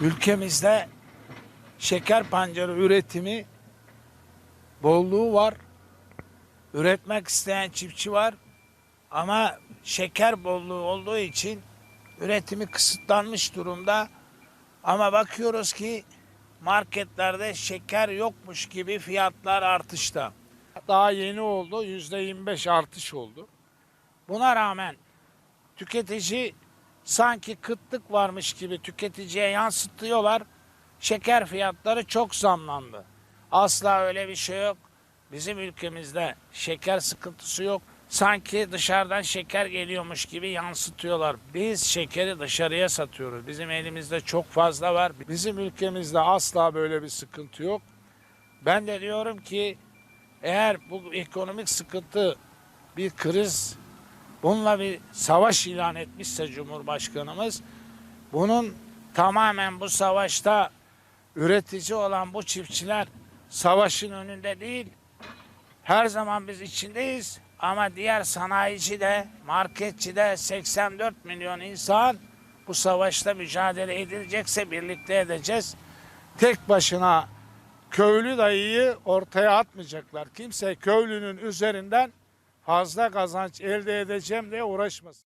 Ülkemizde şeker pancarı üretimi bolluğu var. Üretmek isteyen çiftçi var. Ama şeker bolluğu olduğu için üretimi kısıtlanmış durumda. Ama bakıyoruz ki marketlerde şeker yokmuş gibi fiyatlar artışta. Daha yeni oldu. Yüzde 25 artış oldu. Buna rağmen tüketici sanki kıtlık varmış gibi tüketiciye yansıtıyorlar. Şeker fiyatları çok zamlandı. Asla öyle bir şey yok. Bizim ülkemizde şeker sıkıntısı yok. Sanki dışarıdan şeker geliyormuş gibi yansıtıyorlar. Biz şekeri dışarıya satıyoruz. Bizim elimizde çok fazla var. Bizim ülkemizde asla böyle bir sıkıntı yok. Ben de diyorum ki eğer bu ekonomik sıkıntı bir kriz bununla bir savaş ilan etmişse Cumhurbaşkanımız bunun tamamen bu savaşta üretici olan bu çiftçiler savaşın önünde değil. Her zaman biz içindeyiz ama diğer sanayici de marketçi de 84 milyon insan bu savaşta mücadele edilecekse birlikte edeceğiz. Tek başına köylü dayıyı ortaya atmayacaklar. Kimse köylünün üzerinden fazla kazanç elde edeceğim diye uğraşmasın.